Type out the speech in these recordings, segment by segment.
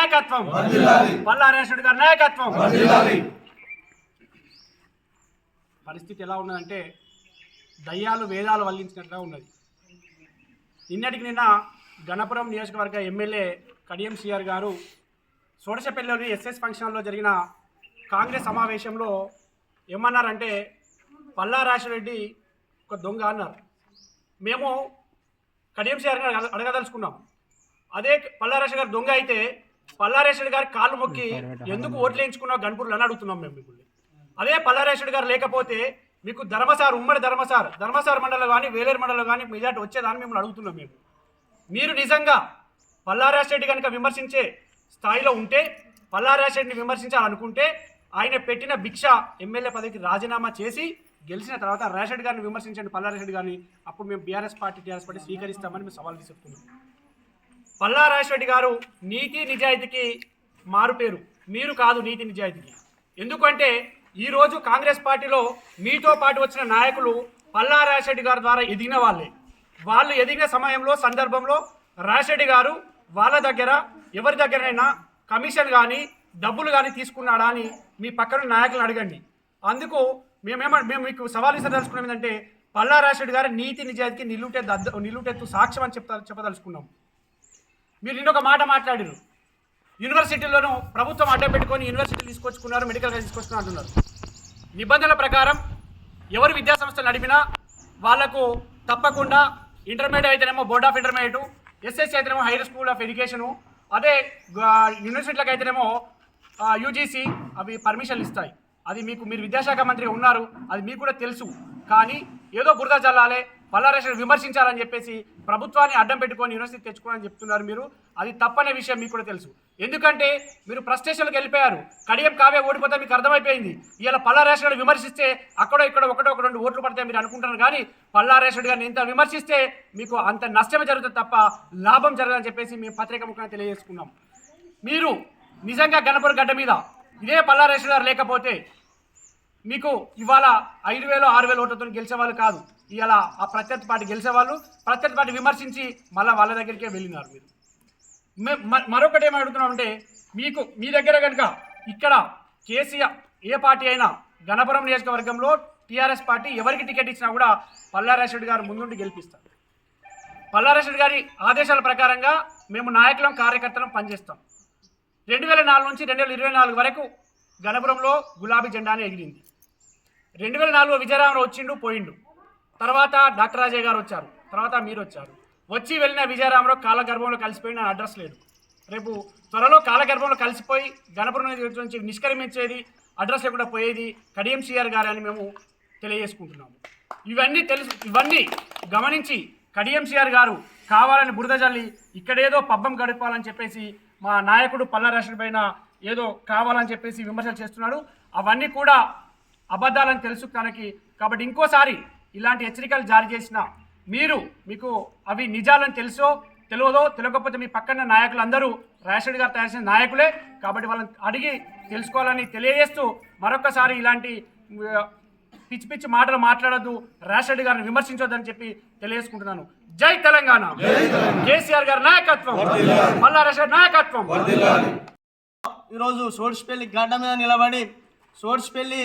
నాయకత్వం. పల్లా రేషుడి గారి నాయకత్వం. పరిస్థితి ఎలా ఉన్నదంటే దయ్యాలు వేదాలు వల్లించినట్లుగా ఉన్నది. నిన్నటికి నిన్న గణపురం నియోజకవర్గ ఎమ్మెల్యే కడియం సిఆర్ గారు సోడశపల్లిలోని ఎస్ఎస్ ఫంక్షన్ హాల్లో జరిగిన కాంగ్రెస్ సమావేశంలో ఏమన్నారంటే పల్లా రాజరెడ్డి ఒక దొంగ అన్నారు. మేము కడియం సిఆర్ గారు అడగ- అడగదలుచుకున్నాం. అదే పల్లారేష్ గారు దొంగ అయితే పల్లారేషుడు గారి కాళ్ళు మొక్కి ఎందుకు ఓట్లు వేయించుకున్నావు? గణపూర్లు అని అడుగుతున్నాం మేము మిమ్మల్ని. అదే పల్లారేషుడు గారు లేకపోతే మీకు ధర్మసార్ ఉమ్మడి ధర్మసార్ ధర్మసార్ మండలం కానీ వేలేరు మండలం కానీ మెజార్టీ వచ్చేదాన్ని మిమ్మల్ని అడుగుతున్నాం మేము. మీరు నిజంగా పల్లారాజ్ రెడ్డి కనుక విమర్శించే స్థాయిలో ఉంటే పల్లారాజ్ రెడ్డిని విమర్శించాలనుకుంటే ఆయన పెట్టిన భిక్ష ఎమ్మెల్యే పదవికి రాజీనామా చేసి గెలిచిన తర్వాత రాజశేఖర్ గారిని విమర్శించండి. పల్లారాజ్ రెడ్డి గారిని అప్పుడు మేము బీఆర్ఎస్ పార్టీ టీఆర్ఎస్ పార్టీ స్వీకరిస్తామని మేము సవాల్ తీసుకున్నాం పల్లా రెడ్డి గారు నీతి నిజాయితీకి మారుపేరు మీరు కాదు నీతి నిజాయితీకి. ఎందుకంటే ఈరోజు కాంగ్రెస్ పార్టీలో మీతో పాటు వచ్చిన నాయకులు పల్లా రెడ్డి గారి ద్వారా ఎదిగిన వాళ్ళే. వాళ్ళు ఎదిగిన సమయంలో సందర్భంలో రాజశెడ్డి గారు వాళ్ళ దగ్గర ఎవరి దగ్గరైనా కమిషన్ కానీ డబ్బులు కానీ తీసుకున్నాడా అని మీ పక్కన నాయకులను అడగండి. అందుకు మేమేమ మేము మీకు సవాల్ ఇస్తదలుచుకున్నాం ఏంటంటే పల్లా రాజశెడ్డి గారి నీతి నిజాయితీకి నిలుటెత్తు అద్ద- నిలుటెత్తు సాక్ష్యం అని చెప్తా చెప్పదలుచుకున్నాం. మీరు నిన్న ఒక మాట మాట్లాడారు యూనివర్సిటీలోనూ ప్రభుత్వం అడ్డం పెట్టుకొని యూనివర్సిటీ తీసుకొచ్చుకున్నారు మెడికల్గా తీసుకొచ్చుకున్నారు అంటున్నారు. నిబంధనల ప్రకారం ఎవరు విద్యాసంస్థలు నడిపినా వాళ్ళకు తప్పకుండా ఇంటర్మీడియట్ అయితేనేమో బోర్డ్ ఆఫ్ ఇంటర్మీడియట్ ఎస్ఎస్సి అయితేనేమో హైయర్ స్కూల్ ఆఫ్ ఎడ్యుకేషను అదే యూనివర్సిటీలకు అయితేనేమో యూజీసీ అవి పర్మిషన్లు ఇస్తాయి. అది మీకు మీరు విద్యాశాఖ మంత్రిగా ఉన్నారు అది మీకు కూడా తెలుసు. కానీ ఏదో బురద చల్లాలే పల్లారేషన్ విమర్శించాలని చెప్పేసి ప్రభుత్వాన్ని అడ్డం పెట్టుకొని యూనివర్సిటీ తెచ్చుకోవాలని చెప్తున్నారు మీరు. అది తప్పనే విషయం మీకు కూడా తెలుసు. ఎందుకంటే మీరు ప్రస్టేషన్లకు వెళ్ళిపోయారు. కడియం కావే ఓడిపోతే మీకు అర్థమైపోయింది. ఇలా పల్లారేషన్ విమర్శిస్తే అక్కడో ఇక్కడ ఒకటో ఒక రెండు ఓట్లు పడితే మీరు అనుకుంటున్నారు. కానీ పల్లారేషన్ గారిని ఇంత విమర్శిస్తే మీకు అంత నష్టమే జరుగుతుంది తప్ప లాభం జరగదని చెప్పేసి మేము పత్రిక ముఖంగా తెలియజేసుకున్నాం. మీరు నిజంగా గణపురం గడ్డ మీద ఇదే పల్లారేశ్వర గారు లేకపోతే మీకు ఇవాళ ఐదు వేలు ఆరు వేలు ఓట్లతో గెలిచేవాళ్ళు కాదు. ఇవాళ ఆ ప్రత్యర్థి పార్టీ గెలిచేవాళ్ళు ప్రత్యర్థి పార్టీ విమర్శించి మళ్ళీ వాళ్ళ దగ్గరికే వెళ్ళినారు మీరు. మరొకటి ఏమి అడుగుతున్నామంటే మీకు మీ దగ్గర కనుక ఇక్కడ కేసీఆర్ ఏ పార్టీ అయినా గణపురం నియోజకవర్గంలో టీఆర్ఎస్ పార్టీ ఎవరికి టికెట్ ఇచ్చినా కూడా పల్లారేశ్వరి గారు ముందుండి గెలిపిస్తారు. పల్లారేశ్వరి గారి ఆదేశాల ప్రకారంగా మేము నాయకులం కార్యకర్తలం పనిచేస్తాం. రెండు వేల నాలుగు నుంచి రెండు వేల ఇరవై నాలుగు వరకు గణపురంలో గులాబీ జెండానే ఎగిరింది. రెండు వేల నాలుగులో విజయరామరావు వచ్చిండు పోయిండు. తర్వాత డాక్టర్ రాజయ్య గారు వచ్చారు. తర్వాత మీరు వచ్చారు. వచ్చి వెళ్ళిన విజయరామరావు కాలగర్భంలో కలిసిపోయిన అడ్రస్ లేదు. రేపు త్వరలో కాలగర్భంలో కలిసిపోయి గణపురం నుంచి నిష్క్రమించేది అడ్రస్ లేకుండా పోయేది కడియం సిఆర్ గారు అని మేము తెలియజేసుకుంటున్నాము. ఇవన్నీ తెలుసు ఇవన్నీ గమనించి కడియం సిఆర్ గారు కావాలని బురద జల్లి ఇక్కడేదో పబ్బం గడపాలని చెప్పేసి మా నాయకుడు పల్లరాశుడి పైన ఏదో కావాలని చెప్పేసి విమర్శలు చేస్తున్నాడు. అవన్నీ కూడా అబద్ధాలని తెలుసు తనకి. కాబట్టి ఇంకోసారి ఇలాంటి హెచ్చరికలు జారీ చేసిన మీరు మీకు అవి నిజాలని తెలుసో తెలియదో తెలియకపోతే మీ పక్కన నాయకులు అందరూ రేషన్ గారు తయారు చేసిన నాయకులే. కాబట్టి వాళ్ళని అడిగి తెలుసుకోవాలని తెలియజేస్తూ మరొకసారి ఇలాంటి పిచ్చి పిచ్చి మాటలు మాట్లాడద్దు రేషన్ గారిని విమర్శించొద్దని చెప్పి తెలియజేసుకుంటున్నాను. జై తెలంగాణ. కేసీఆర్ గారి నాయకత్వం. మల్లా రాషడ్ నాయకత్వం. ఈరోజు సోడ్స్పల్లి గడ్డ మీద నిలబడి సోడ్స్పల్లి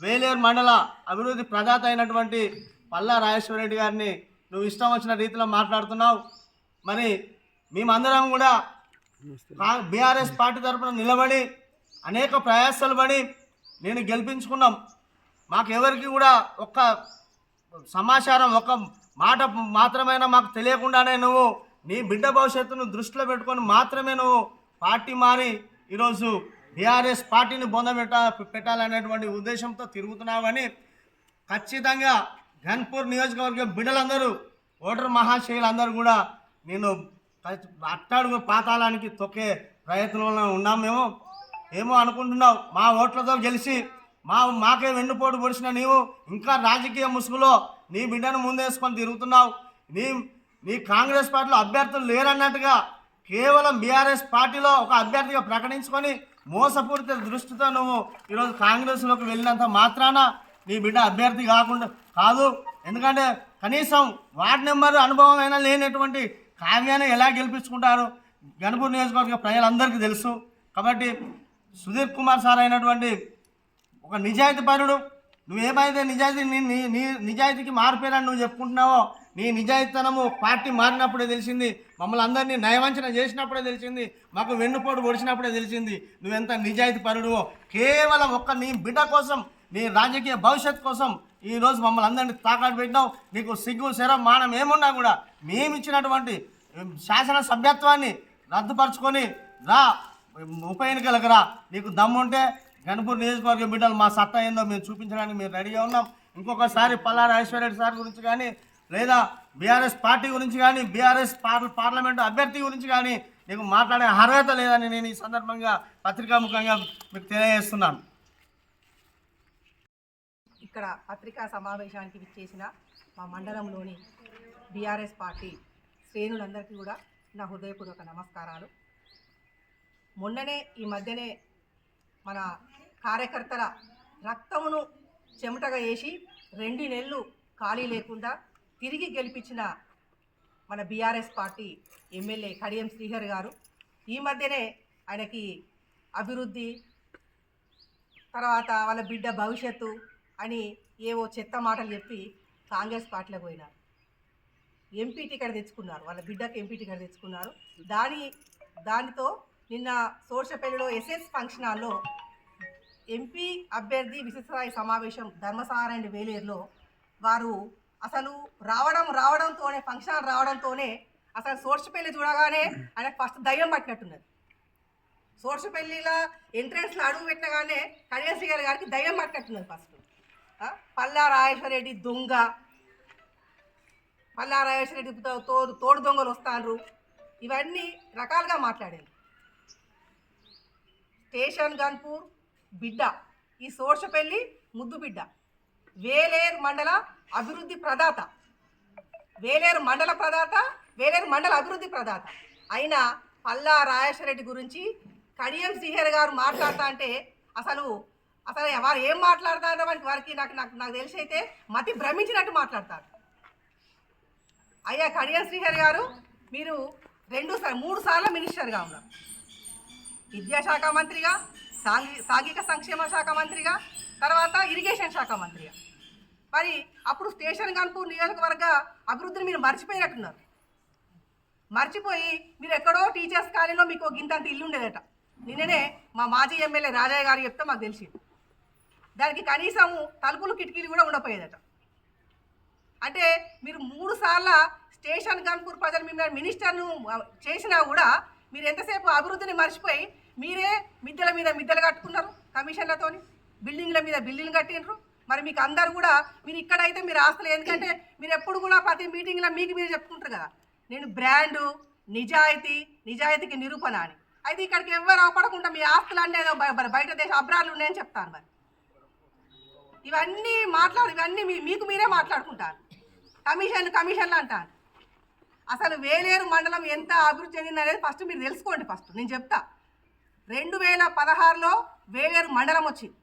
వేలేరు మండల అభివృద్ధి ప్రదాత అయినటువంటి పల్లా రాజేశ్వరరెడ్డి గారిని నువ్వు ఇష్టం వచ్చిన రీతిలో మాట్లాడుతున్నావు. మరి మేమందరం కూడా బీఆర్ఎస్ పార్టీ తరఫున నిలబడి అనేక ప్రయాసాలు పడి నేను గెలిపించుకున్నాం. మాకు ఎవరికి కూడా ఒక్క సమాచారం ఒక మాట మాత్రమైనా మాకు తెలియకుండానే నువ్వు నీ బిడ్డ భవిష్యత్తును దృష్టిలో పెట్టుకొని మాత్రమే నువ్వు పార్టీ మారి ఈరోజు బీఆర్ఎస్ పార్టీని బొందబెట్ట పెట్టాలనేటువంటి ఉద్దేశంతో తిరుగుతున్నామని ఖచ్చితంగా ఘన్పూర్ నియోజకవర్గం బిడ్డలందరూ ఓటర్ మహాశయులందరూ కూడా నేను అట్టాడు పాతాళానికి తొక్కే ప్రయత్నంలో ఉన్నాం మేము. ఏమో అనుకుంటున్నావు మా ఓట్లతో గెలిచి మా మాకే వెన్నుపోటు పొడిచిన నీవు ఇంకా రాజకీయ ముసుగులో నీ బిడ్డను ముందేసుకొని తిరుగుతున్నావు. నీ నీ కాంగ్రెస్ పార్టీలో అభ్యర్థులు లేరన్నట్టుగా కేవలం బీఆర్ఎస్ పార్టీలో ఒక అభ్యర్థిగా ప్రకటించుకొని మోసపూరిత దృష్టితో నువ్వు ఈరోజు కాంగ్రెస్లోకి వెళ్ళినంత మాత్రాన నీ బిడ్డ అభ్యర్థి కాకుండా కాదు. ఎందుకంటే కనీసం వార్డ్ నెంబర్ అనుభవం అయినా లేనటువంటి కావ్యాన్ని ఎలా గెలిపించుకుంటారు? గణపూర్ నియోజకవర్గ ప్రజలందరికీ తెలుసు. కాబట్టి సుధీర్ కుమార్ సార్ అయినటువంటి ఒక నిజాయితీ పరుడు. నువ్వేమైతే నిజాయితీ నీ నీ నిజాయితీకి మారిపోయినా నువ్వు చెప్పుకుంటున్నావో నీ నిజాయితీతనము పార్టీ మారినప్పుడే తెలిసింది. మమ్మల్ని అందరినీ నయవంచన చేసినప్పుడే తెలిసింది మాకు వెన్నుపోటు పొడిచినప్పుడే తెలిసింది నువ్వెంత నిజాయితీ పరుడువో. కేవలం ఒక్క నీ బిడ్డ కోసం నీ రాజకీయ భవిష్యత్ కోసం ఈరోజు మమ్మల్ని అందరినీ తాకాడు పెట్టినావు. నీకు సిగ్గు శరం మానం ఏమున్నా కూడా మేము ఇచ్చినటువంటి శాసన సభ్యత్వాన్ని రద్దుపరుచుకొని రా ఉప ఎన్నికలకు రా. నీకు దమ్ముంటే గణపూర్ నియోజకవర్గ బిడ్డలు మా సత్తా ఏందో మేము చూపించడానికి మేము రెడీగా ఉన్నాం. ఇంకొకసారి పల్లారా ఐశ్వర్రెడ్డి సార్ గురించి కానీ లేదా బీఆర్ఎస్ పార్టీ గురించి కానీ బీఆర్ఎస్ పార్లమెంటు అభ్యర్థి గురించి కానీ నీకు మాట్లాడే అర్హత లేదని నేను ఈ సందర్భంగా పత్రికాముఖంగా మీకు తెలియజేస్తున్నాను. ఇక్కడ పత్రికా సమావేశానికి విచ్చేసిన మా మండలంలోని బీఆర్ఎస్ పార్టీ శ్రేణులందరికీ కూడా నా హృదయపూర్వక నమస్కారాలు. మొన్ననే ఈ మధ్యనే మన కార్యకర్తల రక్తమును చెమటగా వేసి రెండు నెలలు ఖాళీ లేకుండా తిరిగి గెలిపించిన మన BRS party MLA Kadiyam Srihari గారు. ఈ మధ్యనే ఆయనకి అభివృద్ధి తర్వాత వాళ్ళ బిడ్డ భవిష్యత్తు అని ఏవో చెత్త మాటలు చెప్పి కాంగ్రెస్ పార్టీలోకి పోయినారు. ఎంపీ టికెట్ తెచ్చుకున్నారు వాళ్ళ బిడ్డకి ఎంపీ టికెట్ తెచ్చుకున్నారు. దాని దానితో నిన్న సోర్షపల్లిలో ఎస్ఎస్ ఫంక్షన్ హాల్లో ఎంపీ అభ్యర్థి విశిష్టస్థాయి సమావేశం ధర్మసారాయణ వేలేరులో వారు అసలు రావడం రావడంతోనే ఫంక్షన్ రావడంతోనే అసలు సోర్షపల్లి చూడగానే ఆయనకు ఫస్ట్ దయ్యం పట్టినట్టున్నది. సోర్సు పెళ్ళిలో ఎంట్రెన్స్లో అడుగు పెట్టగానే కళ్యాణ్ గారి గారికి దయ్యం పట్టినట్టున్నది ఫస్ట్. ఆ? పల్లా రాజేశ్వరరెడ్డి దొంగ. పల్లా రాజేశ్వరరెడ్డితో తోడు తోడు దొంగలు వస్తాండ్రు. ఇవన్నీ రకాలుగా మాట్లాడారు. స్టేషన్ గన్పూర్ బిడ్డ. ఈ సోర్షపల్లి ముద్దు బిడ్డ. వేలేరు మండల అభివృద్ధి ప్రదాత. వేలేరు మండల ప్రదాత వేలేరు మండల అభివృద్ధి ప్రదాత. అయిన పల్లా రాజేశ్వరరెడ్డి గురించి కడియం శ్రీహర్ గారు మాట్లాడతా అంటే అసలు అసలు వారు ఏం మాట్లాడతారో వారికి వారికి నాకు నాకు నాకు తెలిసి అయితే మతి భ్రమించినట్టు మాట్లాడతారు. అయ్యా కడియం శ్రీహర్ గారు మీరు రెండు మూడు సార్లు మినిస్టర్గా ఉన్నారు. విద్యాశాఖ మంత్రిగా సాంఘి సాంఘిక సంక్షేమ శాఖ మంత్రిగా తర్వాత ఇరిగేషన్ శాఖ మంత్రిగా. మరి అప్పుడు స్టేషన్ కనుపు నియోజకవర్గ అభివృద్ధిని మీరు మర్చిపోయినట్టున్నారు. మర్చిపోయి మీరు ఎక్కడో టీచర్స్ కాలనీలో మీకు గింతంత ఇల్లు ఉండేదట. నిన్ననే మా మాజీ ఎమ్మెల్యే రాజయ్య గారు చెప్తే మాకు తెలిసింది. దానికి కనీసం తలుపులు కిటికీలు కూడా ఉండపోయేదట. అంటే మీరు మూడు సార్ల స్టేషన్ గన్పూర్ ప్రజలు మిమ్మల్ని మినిస్టర్ను చేసినా కూడా మీరు ఎంతసేపు అభివృద్ధిని మర్చిపోయి మీరే మిద్దెల మీద మిద్దెలు కట్టుకున్నారు కమిషన్లతోని బిల్డింగ్ల మీద బిల్డింగ్లు కట్టినరు మరి మీకు అందరు కూడా మీరు ఇక్కడైతే మీరు ఆస్తులు ఎందుకంటే మీరు ఎప్పుడు కూడా ప్రతి మీటింగ్లో మీకు మీరు చెప్పుకుంటారు కదా. నేను బ్రాండు నిజాయితీ నిజాయితీకి నిరూపణ అని. అయితే ఇక్కడికి ఎవరు అవపడకుండా మీ ఆస్తులు అంటే బయట దేశ అబ్రాలు ఉన్నాయని చెప్తాను మరి. ఇవన్నీ మాట్లాడు ఇవన్నీ మీ- మీకు మీరే మాట్లాడుకుంటారు. కమిషన్ కమిషన్లు అంటారు. అసలు వేలేరు మండలం ఎంత అభివృద్ధి చెందింది అనేది ఫస్ట్ మీరు తెలుసుకోండి ఫస్ట్ నేను చెప్తా. రెండు వేల పదహారులో వేలేరు మండలం వచ్చింది.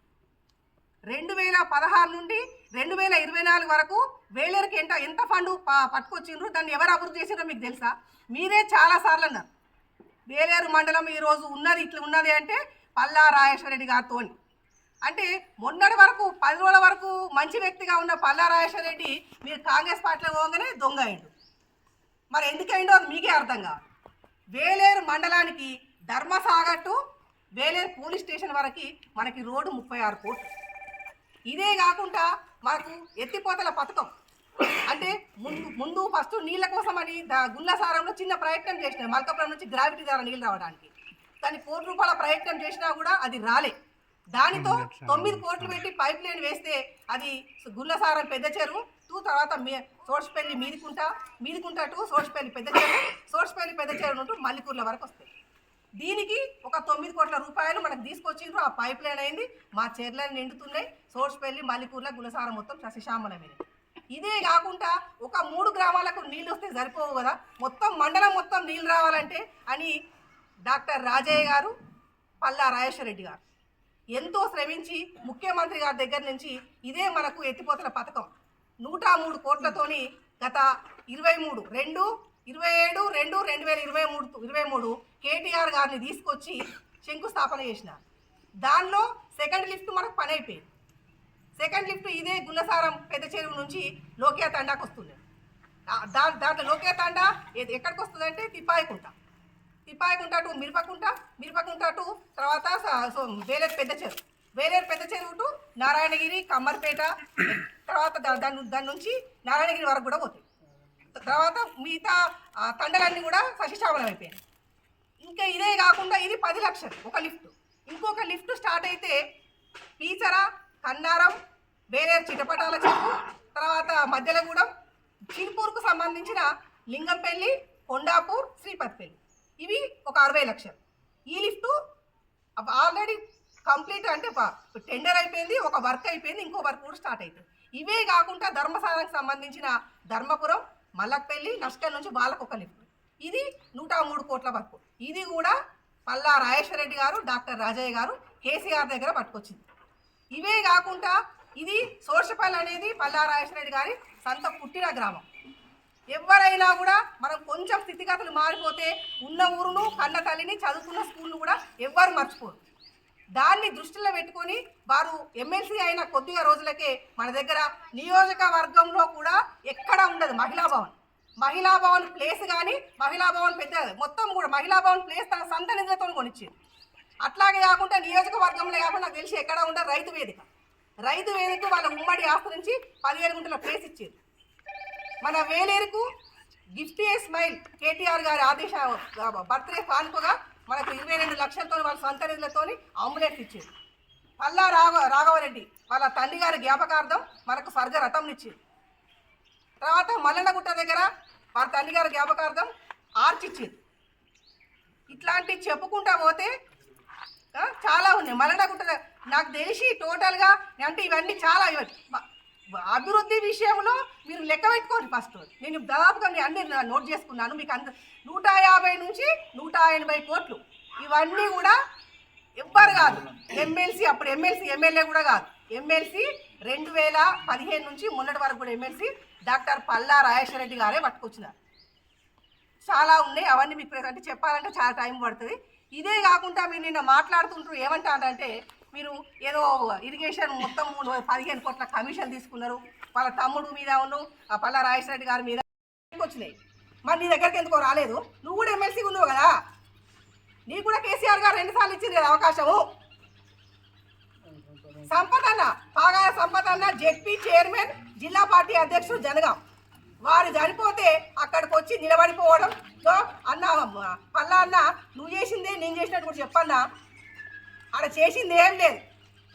రెండు వేల పదహారు నుండి రెండు వేల ఇరవై నాలుగు వరకు వేలేరుకి ఎంత ఎంత ఫండ్ పట్టుకొచ్చిండ్రు దాన్ని ఎవరు అభివృద్ధి చేసిండ్రో మీకు తెలుసా? మీరే చాలా సార్లు అన్నారు. వేలేరు మండలం ఈరోజు ఉన్నది ఇట్లా ఉన్నది అంటే పల్లా రాజేశ్వరరెడ్డి గారితో అంటే మొన్నటి వరకు పది రోజుల వరకు మంచి వ్యక్తిగా ఉన్న పల్లా రాజేశ్వరరెడ్డి మీరు కాంగ్రెస్ పార్టీలో పోగానే దొంగ అయిండు. మరి ఎందుకైందో అది మీకే అర్థం కాదు. వేలేరు మండలానికి ధర్మసాగట్టు వేలేరు పోలీస్ స్టేషన్ వరకు మనకి రోడ్డు ముప్పై ఆరు కోట్లు. ఇదే కాకుండా మనకు ఎత్తిపోతల పథకం. అంటే ముందు ముందు ఫస్ట్ నీళ్ళ కోసం అని దా- గుల్లసారంలో చిన్న ప్రయత్నం చేసిన మల్కపురం నుంచి గ్రావిటీ ద్వారా నీళ్ళు రావడానికి. దాని కోటి రూపాయల ప్రయత్నం చేసినా కూడా అది రాలే. దానితో తొమ్మిది కోట్లు పెట్టి పైప్ లైన్ వేస్తే అది గుల్లసారం పెద్ద చెరువు టూ తర్వాత మీ సోర్స్పల్లి మీదికుంటా మీదికుంటా టు సోర్స్పల్లి పెద్ద చెరువు సోర్స్పల్లి పెద్ద చెరువు నుండి మల్లికూర్ల వరకు వస్తాయి. దీనికి ఒక తొమ్మిది కోట్ల రూపాయలు మనకు తీసుకొచ్చిండ్రు. ఆ పైప్ లైన్ అయింది. మా చెర్లను నిండుతున్నాయి. సోర్స్పల్లి మల్లికూర్ల గులసార మొత్తం శశిశామలమే ఇదే కాకుండా ఒక మూడు గ్రామాలకు నీళ్ళు వస్తే సరిపోవు కదా. మొత్తం మండలం మొత్తం నీళ్ళు రావాలంటే అని డాక్టర్ రాజయ్య గారు పల్లా రాజేశ్వరరెడ్డి గారు. ఎంతో శ్రమించి ముఖ్యమంత్రి గారి దగ్గర నుంచి ఇదే మనకు ఎత్తిపోతల పథకం. నూట మూడు కోట్లతోని గత ఇరవై మూడు రెండు ఇరవై ఏడు రెండు రెండు వేల ఇరవై మూడు ఇరవై మూడు కేటీఆర్ గారిని తీసుకొచ్చి శంకుస్థాపన చేసినారు దానిలో సెకండ్ లిఫ్ట్ మనకు పని అయిపోయింది. సెకండ్ లిఫ్ట్ ఇదే గుల్లసారం పెద్ద చెరువు నుంచి లోకియా తండాకు వస్తుంది. దా దాంట్లో లోకియా తండా ఎక్కడికి వస్తుందంటే తిప్పాయికుంట. తిప్పాయికుంట టు మిరపకుంట మిరపకుంట టు తర్వాత స- సో వేలేరు పెద్ద చెరువు. వేలేరు పెద్ద చెరువు టు నారాయణగిరి కమ్మర్పేట తర్వాత దాని దాని నుంచి నారాయణగిరి వరకు కూడా పోతాయి. తర్వాత మిగతా ఆ, తండలన్నీ కూడా సశిశామలం అయిపోయాయి ఇంకా ఇదే కాకుండా ఇది పది లక్షలు ఒక లిఫ్ట్. ఇంకొక లిఫ్ట్ స్టార్ట్ అయితే పీచర కన్నారం వేరే చిటపటాల చెరువు తర్వాత మధ్యలగూడెం చిన్పూర్కు సంబంధించిన లింగంపల్లి కొండాపూర్ శ్రీపతిపల్లి. ఇవి ఒక అరవై లక్షలు. ఈ లిఫ్ట్ ఆల్రెడీ కంప్లీట్ అంటే టెండర్ అయిపోయింది ఒక వర్క్ అయిపోయింది ఇంకో వర్క్ కూడా స్టార్ట్ అవుతుంది ఇవే కాకుండా ధర్మశాలకు సంబంధించిన ధర్మపురం మల్లక్పల్లి నష్టం నుంచి బాలకొక లిఫ్ట్. ఇది నూట మూడు కోట్ల వరకు. ఇది కూడా పల్లా రాజేశ్వర రెడ్డి గారు డాక్టర్ రాజయ్య గారు కేసీఆర్ దగ్గర పట్టుకొచ్చింది. ఇవే కాకుండా ఇది సోర్షపల్లి అనేది పల్లా రాజేశ్వర రెడ్డి గారి సొంత పుట్టిన గ్రామం. ఎవరైనా కూడా మనం కొంచెం స్థితిగతులు మారిపోతే ఉన్న ఊరును కన్న తల్లిని చదువుకున్న స్కూల్ను కూడా ఎవ్వరు మర్చిపోరు. దాన్ని దృష్టిలో పెట్టుకొని వారు ఎమ్మెల్సీ అయిన కొద్దిగా రోజులకే మన దగ్గర నియోజకవర్గంలో కూడా ఎక్కడ ఉండదు మహిళా భవన్. మహిళా భవన్ ప్లేస్ కానీ మహిళా భవన్ పెద్ద మొత్తం కూడా మహిళా భవన్ ప్లేస్ తన సొంత నిధులతో కొనిచ్చింది. అట్లాగే కాకుండా నియోజకవర్గంలో కాకుండా నాకు తెలిసి ఎక్కడ ఉండదు రైతు వేదిక. రైతు వేదిక వాళ్ళ ఉమ్మడి ఆస్తి నుంచి పదిహేను గుంటల ప్లేస్ ఇచ్చింది. మన వేలేరుకు గిఫ్ట్ ఏ స్మైల్ కేటీఆర్ గారి ఆదేశ బర్త్డే కానుకగా మనకు ఇరవై రెండు లక్షలతో వాళ్ళ సొంత నిధులతో అంబులెన్స్ ఇచ్చింది. పల్లా రాఘ రాఘవరెడ్డి వాళ్ళ తల్లి గారి జ్ఞాపకార్థం మనకు స్వర్గ రథం తర్వాత మల్లన్నగుట్ట దగ్గర వాళ్ళ తల్లి గారి జ్ఞాపకార్థం ఆర్చ్ ఇట్లాంటివి చెప్పుకుంటా పోతే చాలా ఉన్నాయి. మల్లన్నగుట్ట నాకు తెలిసి టోటల్గా అంటే ఇవన్నీ చాలా ఇవన్నీ అభివృద్ధి విషయంలో మీరు లెక్క పెట్టుకోండి ఫస్ట్. నేను దాదాపుగా మీ అన్ని నోట్ చేసుకున్నాను. మీకు అంత నూట యాభై నుంచి నూట ఎనభై కోట్లు. ఇవన్నీ కూడా ఎవ్వరు కాదు. ఎమ్మెల్సీ అప్పుడు ఎమ్మెల్సీ ఎమ్మెల్యే కూడా కాదు. ఎమ్మెల్సీ రెండు వేల పదిహేను నుంచి మొన్నటి వరకు కూడా ఎమ్మెల్సీ డాక్టర్ పల్లా రాజేశ్వర రెడ్డి గారే పట్టుకొచ్చినారు. చాలా ఉన్నాయి. అవన్నీ మీకు అంటే చెప్పాలంటే చాలా టైం పడుతుంది. ఇదే కాకుండా మీరు నిన్న మాట్లాడుతుంటారు ఏమంటారంటే మీరు ఏదో ఇరిగేషన్ మొత్తం మూడు పదిహేను కోట్ల కమిషన్ తీసుకున్నారు. వాళ్ళ తమ్ముడు మీద ఉన్న ఆ పల్లా రాజేశ్వర రెడ్డి గారి మీద వచ్చినాయి. మరి నీ దగ్గరికి ఎందుకో రాలేదు? నువ్వు కూడా ఎమ్మెల్సీ ఉన్నావు కదా? నీకు కూడా కేసీఆర్ గారు రెండుసార్లు ఇచ్చింది కదా అవకాశము? సంపదన్న పాగాల సంపదన్న జెడ్పీ చైర్మన్ జిల్లా పార్టీ అధ్యక్షుడు జనగాం. వారు చనిపోతే అక్కడికి వచ్చి నిలబడిపోవడంతో అన్న పల్లా అన్న నువ్వు చేసిందే నేను చేసినట్టు కూడా చెప్పన్నా. ఆడ చేసింది ఏం లేదు.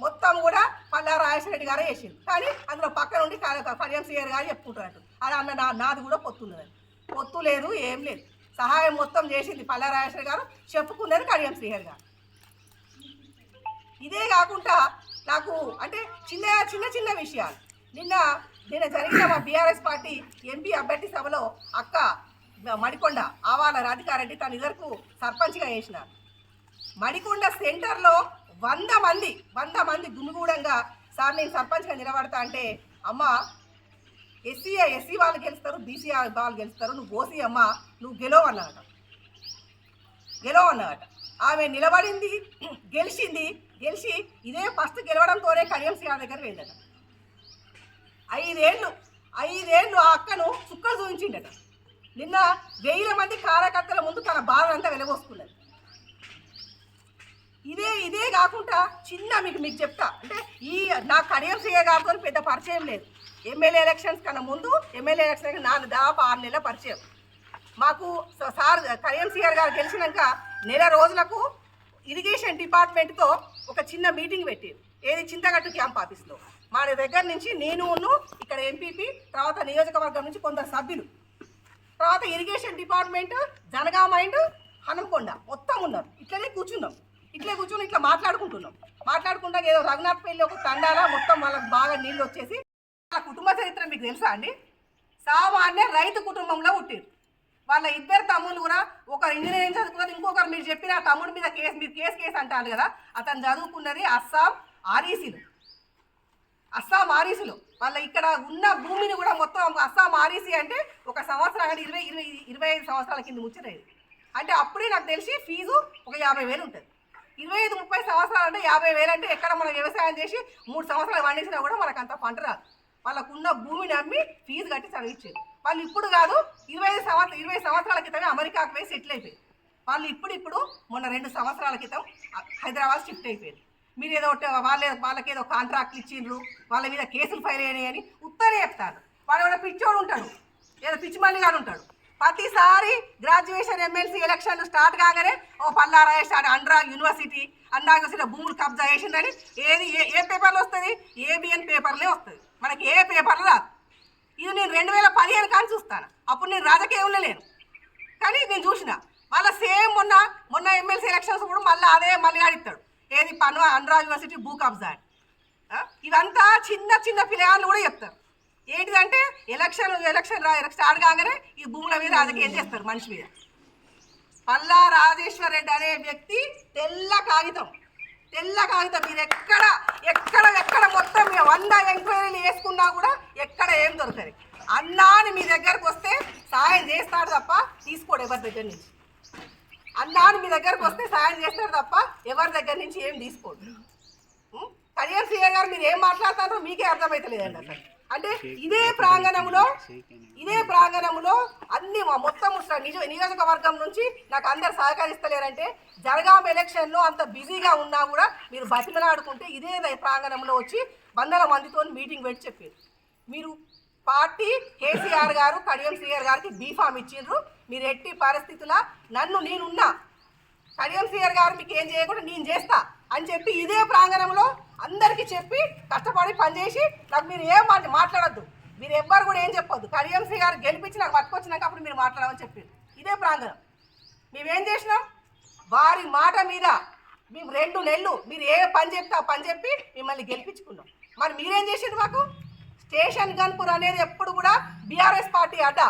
మొత్తం కూడా పల్లా రాజేశ్వర రెడ్డి గారే చేసింది. కానీ అందులో పక్కన ఉండి కళ్యాణ్ సీఆర్ గారు చెప్పుకుంటున్నట్టు అది అన్న నా నాది కూడా పొత్తున్నది పొత్తు లేదు ఏం లేదు. సహాయం మొత్తం చేసింది పల్లా రాజేశ్వర గారు చెప్పుకున్నది కళ్యాణ్ శ్రీహర్ గారు. ఇదే కాకుండా నాకు అంటే చిన్న చిన్న చిన్న విషయాలు. నిన్న నిన్న జరిగిన మా బీఆర్ఎస్ పార్టీ ఎంపీ అభ్యర్థి సభలో అక్క మడికొండ ఆవాల రాధికారెడ్డి తన ఇద్దరుకు సర్పంచ్గా చేసినారు. మడికొండ సెంటర్లో వంద మంది వంద మంది గుమిగూడంగా సార్ నేను సర్పంచ్గా నిలబడతా అంటే అమ్మ ఎస్సీ ఎస్సీ వాళ్ళు గెలుస్తారు బీసీ వాళ్ళు గెలుస్తారు నువ్వు ఓసీ అమ్మ నువ్వు గెలవు అన్నమాట అన్నమాట ఆమె నిలబడింది గెలిచింది గెలిచి ఇదే ఫస్ట్ గెలవడంతోనే కడియం సింగ్ దగ్గర వెళ్ళట. ఐదేళ్ళు ఐదేళ్ళు ఆ అక్కను చుక్కలు చూపించిండట. నిన్న వేల మంది కార్యకర్తల ముందు తన బాధ అంతా వెలబోసుకున్నది. ఇదే ఇదే కాకుండా చిన్న మీకు మీకు చెప్తా. అంటే ఈ నా కరియర్ సీఏ గారితో పెద్ద పరిచయం లేదు. ఎమ్మెల్యే ఎలక్షన్స్ కన్నా ముందు ఎమ్మెల్యే ఎలక్షన్ నాలుగు దాదాపు ఆరు నెలల పరిచయం. మాకు సార్ కళ్యాణ్ సీఆర్ గారు గెలిచినాక నెల రోజులకు ఇరిగేషన్ డిపార్ట్మెంట్తో ఒక చిన్న మీటింగ్ పెట్టారు. ఏది చింతగట్టు క్యాంప్ ఆఫీస్లో. మా దగ్గర నుంచి నేను ఇక్కడ ఎంపీపీ తర్వాత నియోజకవర్గం నుంచి కొందరు సభ్యులు. తర్వాత ఇరిగేషన్ డిపార్ట్మెంట్ జనగామైండ్ హనంకొండ మొత్తం ఉన్నారు. ఇట్లనే కూర్చున్నాం. ఇట్లే కూర్చొని ఇట్లా మాట్లాడుకుంటున్నాం. మాట్లాడుకుంటా ఏదో రఘునాథ్ పెళ్ళి ఒక తండాల మొత్తం వాళ్ళకి బాగా నీళ్ళు వచ్చేసి వాళ్ళ కుటుంబ చరిత్ర మీకు తెలుసా అండి? సామాన్య రైతు కుటుంబంలో పుట్టిరు. వాళ్ళ ఇద్దరు తమ్ముళ్ళు కూడా ఒకరు ఇంజనీరింగ్ చదువుకున్నది ఇంకొకరు మీరు చెప్పిన ఆ తమ్ముడి మీద కేసు మీరు కేసు కేసు అంటారు కదా అతను చదువుకున్నది అస్సాం ఆర్ఈసీలు. అస్సాం ఆర్ఈసీలు. వాళ్ళ ఇక్కడ ఉన్న భూమిని కూడా మొత్తం అస్సాం ఆర్ఈసీ అంటే ఒక సంవత్సరం కానీ ఇరవై ఇరవై ఇరవై ఐదు సంవత్సరాల కింద ముచ్చలేదు అంటే అప్పుడే నాకు తెలిసి ఫీజు ఒక యాభై వేలు ఉంటుంది. ఇరవై ఐదు ముప్పై సంవత్సరాలు అంటే యాభై వేలు అంటే ఎక్కడ మనం వ్యవసాయం చేసి మూడు సంవత్సరాలు పండించినా కూడా మనకు అంత పంట రాదు. వాళ్ళకున్న భూమిని అమ్మి ఫీజు కట్టి చదివించారు వాళ్ళు ఇప్పుడు కాదు ఇరవై ఐదు సంవత్సరం ఇరవై సంవత్సరాల క్రితమే అమెరికాకు పోయి సెటిల్ అయిపోయారు. వాళ్ళు ఇప్పుడు ఇప్పుడు మొన్న రెండు సంవత్సరాల క్రితం హైదరాబాద్ షిఫ్ట్ అయిపోయారు. మీరు ఏదో ఒకటి వాళ్ళే వాళ్ళకి ఏదో కాంట్రాక్ట్ ఇచ్చిండ్రు వాళ్ళ మీద కేసులు ఫైల్ అయినాయి అని ఉత్తరే చెప్తారు. వాడు ఎవడో పిచ్చోడు ఉంటాడు. ఏదో పిచ్చి మల్లిగాడు ఉంటాడు. ప్రతిసారి గ్రాడ్యుయేషన్ ఎమ్మెల్సీ ఎలక్షన్లు స్టార్ట్ కాగానే ఓ పల్లారా వేసాడు అండ్రా యూనివర్సిటీ అండా యూనివర్సిటీ భూములు కబ్జా చేసిందని ఏది ఏ ఏ పేపర్లో వస్తుంది? ఏబిఎన్ పేపర్లే వస్తుంది. మనకి ఏ పేపర్లు రాదు. ఇది నేను రెండు వేల పదిహేను కానీ చూస్తాను. అప్పుడు నేను రాజకీయంలో లేను. కానీ నేను చూసిన. మళ్ళీ సేమ్ మొన్న మొన్న ఎమ్మెల్సీ ఎలక్షన్స్ కూడా మళ్ళీ అదే మళ్ళీ ఆడిస్తాడు. ఏది పను అండ్రా యూనివర్సిటీ భూ కబ్జా అని. ఇవంతా చిన్న చిన్న పిల్లగాళ్ళు కూడా చెప్తారు. ఏంటిదంటే ఎలక్షన్ ఎలక్షన్ రా- స్టార్ట్ కాగానే ఈ భూముల మీద రాజకీయం చేస్తారు మనిషి మీద. పల్లా రాజేశ్వర్ రెడ్డి అనే వ్యక్తి తెల్ల కాగితం. తెల్ల కాగితం మీరు ఎక్కడ ఎక్కడ ఎక్కడ మొత్తం వంద ఎంక్వైరీలు వేసుకున్నా కూడా ఎక్కడ ఏం దొరకదు. అన్నాని మీ దగ్గరకు వస్తే సాయం చేస్తాడు తప్ప తీసుకోడు ఎవరి దగ్గర నుంచి. అన్నాని మీ దగ్గరకు వస్తే సాయం చేస్తాడు తప్ప ఎవరి దగ్గర నుంచి ఏం తీసుకోడు. ఉం? కడియం గారు మీరు ఏం మాట్లాడుతారో మీకే అర్థమవుతలేదండి అసలు. అంటే ఇదే ప్రాంగణంలో ఇదే ప్రాంగణంలో అన్ని మా మొత్తం నిజ నియోజకవర్గం నుంచి నాకు అందరు సహకరిస్తలేరంటే జరగాం ఎలక్షన్లో అంత బిజీగా ఉన్నా కూడా మీరు బతిమలాడుకుంటే ఇదే ప్రాంగణంలో వచ్చి వందల మందితో మీటింగ్ పెట్టి చెప్పారు. మీరు పార్టీ కేసీఆర్ గారు కడియం సీఆర్ గారికి బీఫామ్ ఇచ్చిండ్రు. మీరు ఎట్టి పరిస్థితుల నన్ను నేనున్నా కడియం సీఆర్ గారు మీకు ఏం చేయకుండా నేను చేస్తా అని చెప్పి ఇదే ప్రాంగణంలో అందరికీ చెప్పి కష్టపడి పనిచేసి నాకు మీరు ఏం మాట మాట్లాడద్దు. మీరు ఎవ్వరు కూడా ఏం చెప్పొద్దు. కడియం గారు గెలిపించి నాకు పట్టుకొచ్చినాక అప్పుడు మీరు మాట్లాడమని చెప్పారు. ఇదే ప్రాంగణం. మేమేం చేసినాం? వారి మాట మీద మేము రెండు నెలలు మీరు ఏ పని చెప్తే ఆ పని చెప్పి మిమ్మల్ని గెలిపించుకున్నాం. మరి మీరేం చేసిండ్రు మాకు? స్టేషన్ గన్పూర్ అనేది ఎప్పుడు కూడా బీఆర్ఎస్ పార్టీ అడ్డ.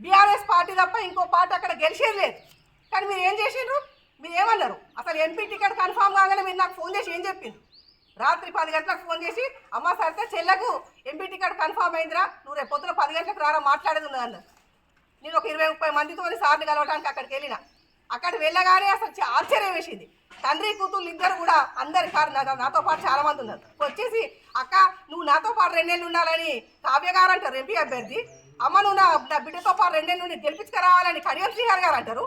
బీఆర్ఎస్ పార్టీ తప్ప ఇంకో పార్టీ అక్కడ గెలిచేది లేదు. కానీ మీరు ఏం చేసిండ్రు? మీరు ఏమన్నారు? అసలు ఎంపీ టికెట్ కన్ఫామ్ కాగానే మీరు నాకు ఫోన్ చేసి ఏం చెప్పిండ్రు? రాత్రి పది గంటలకు ఫోన్ చేసి అమ్మ సరితే చెల్లకు ఎంపీ టికెట్ కన్ఫామ్ అయిందిరా నువ్వు రేపు పొద్దున పది గంటలకు రారా మాట్లాడేది ఉన్నదన్న నేను ఒక ఇరవై ముప్పై మందితో సార్ని కలవడానికి అక్కడికి వెళ్ళిన. అక్కడ వెళ్ళగానే అసలు ఆశ్చర్యం వేసింది. తండ్రి కూతుళ్ళు ఇద్దరు కూడా అందరి కారు నా- నాతో పాటు చాలా మంది ఉన్నారు. వచ్చేసి అక్క నువ్వు నాతో పాటు రెండేళ్ళు ఉండాలని కావ్య గారు అంటారు ఎంపీ అభ్యర్థి. అమ్మ నువ్వు నా నా బిడ్డతో పాటు రెండేళ్ళు నుండి గెలిపించుకురావాలని కడియం శ్రీహర్ గారు అంటారు.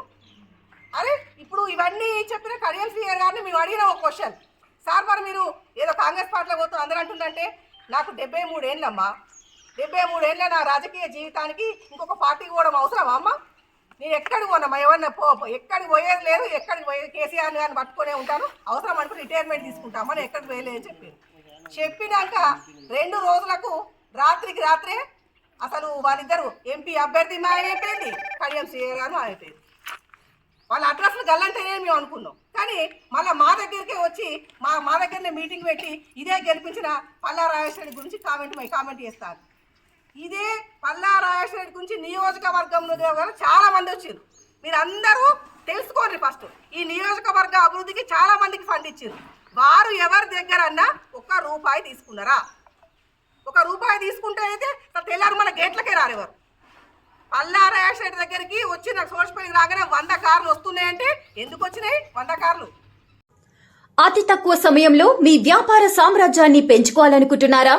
అరే ఇప్పుడు ఇవన్నీ చెప్పిన కడియం శ్రీహర్ గారిని మేము అడిగిన ఒక క్వశ్చన్ సార్ మరి మీరు ఏదో కాంగ్రెస్ పార్టీలో పోతూ అందరూ అంటుందంటే నాకు డెబ్బై మూడేళ్ళమ్మా. డెబ్బై మూడేళ్ళ నా రాజకీయ జీవితానికి ఇంకొక పార్టీ పోవడం అవసరమా అమ్మ? నేను ఎక్కడికి పోనమ్మా? ఎవరన్నా పో ఎక్కడికి పోయేది లేదు ఎక్కడికి పోయేది? కేసీఆర్ గారిని పట్టుకునే ఉంటాను. అవసరం అనుకుని రిటైర్మెంట్ తీసుకుంటామని ఎక్కడికి పోయలేదు అని చెప్పారు. చెప్పినాక రెండు రోజులకు రాత్రికి రాత్రే అసలు వాళ్ళిద్దరు ఎంపీ అభ్యర్థి మాయమైపోయింది. కడియం సీఏ గారు మాయమైపోయింది. వాళ్ళ అడ్రస్లు గల్లంటేనే మేము అనుకున్నాం. కానీ మళ్ళీ మా దగ్గరికే వచ్చి మా మా దగ్గరనే మీటింగ్ పెట్టి ఇదే గెలిపించిన పల్లా రాజేశ్వరి గురించి కామెంట్ కామెంట్ చేస్తారు. ఇదే పల్లా రాజేశ్వరి గురించి నియోజకవర్గం చాలా మంది వచ్చారు మీరు అందరూ తెలుసుకోండి ఫస్ట్. ఈ నియోజకవర్గ అభివృద్ధికి చాలా మందికి ఫండ్ ఇచ్చారు వారు ఎవరి దగ్గర అన్నా ఒక్క రూపాయి తీసుకున్నారా? ఒక రూపాయి తీసుకుంటే అయితే తెల్లారు మన గేట్లకే రారేవారు. అల్లారాయ షెడ్ దగ్గరికి వచ్చిన సోషపల్లికి రాగానే వంద కార్లు వస్తున్నాయంటే ఎందుకు వచ్చినాయి? వంద కార్లు. అతి తక్కువ సమయంలో మీ వ్యాపార సామ్రాజ్యాన్ని పెంచుకోవాలనుకుంటున్నారా?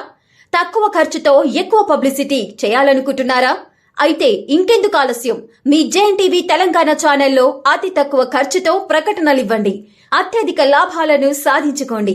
తక్కువ ఖర్చుతో ఎక్కువ పబ్లిసిటీ చేయాలనుకుంటున్నారా? అయితే ఇంకెందుకు ఆలస్యం? మీ జేఎన్ టీవీ తెలంగాణ ఛానల్లో అతి తక్కువ ఖర్చుతో ప్రకటనలివ్వండి అత్యధిక లాభాలను సాధించుకోండి.